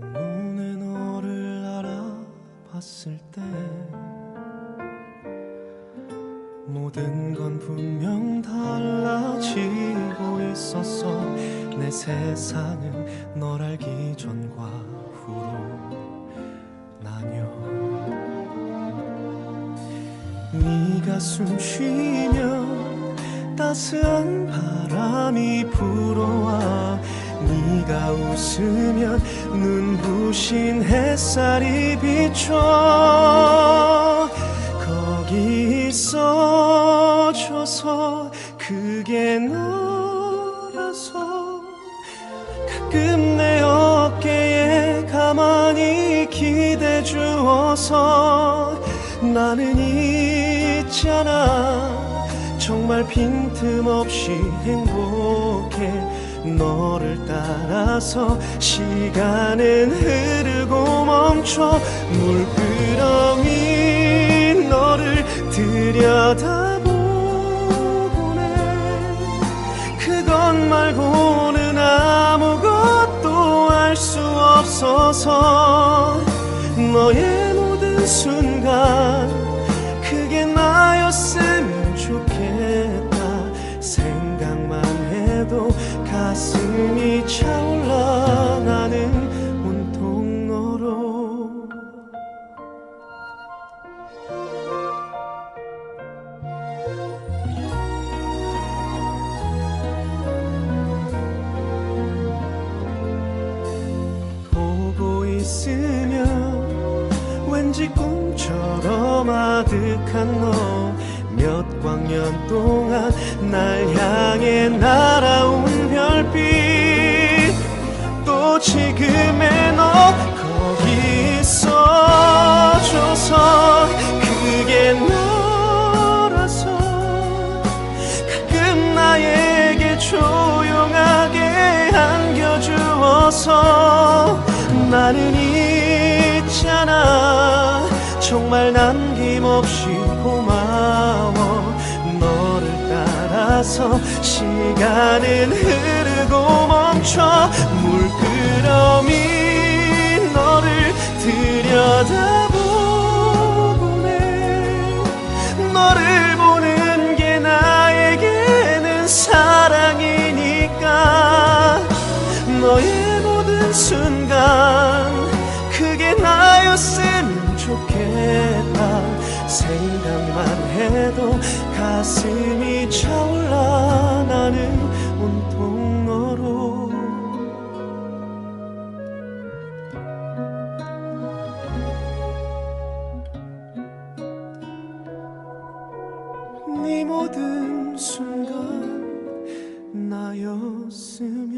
한눈에 너를 알아봤을 때 모든 건 분명 달라지고 있었어. 내 세상은 널 알기 전과 후로 나뉘어. 네가 숨 쉬면 따스한 바람이 불어와 네가 웃으면 눈부신 햇살이 비춰. 거기 있어줘서 그게 너라서 가끔 내 어깨에 가만히 기대 주어서 나는 있잖아. 정말 빈틈없이 행복해 너를 따라서 시간은 흐르고 멈춰 물끄러미 너를 들여다보곤 해 그것 말고는 아무것도 알 수 없어서 너의 모든 순간 가슴이 차올라 나는 온통 너로. 보고 있으면 왠지 꿈처럼 아득한 너. 몇 광년 동안 날 향해 날아온 또 지금의 너 거기 있어줘서 그게 너라서 가끔 나에게 조용하게 안겨주어서 나는 있잖아. 정말 남김없이 고마워. 너를 따라서 시간은 흐르고 멈춰 물끄러미 너를 들여다보곤 해 너를 보는 게 나에게는 사랑이니까. 너의 모든 순간 그게 나였으면 좋겠다. 생각만 해도 가슴이 차올라 나는 온통 너로 네 모든 순간 나였으면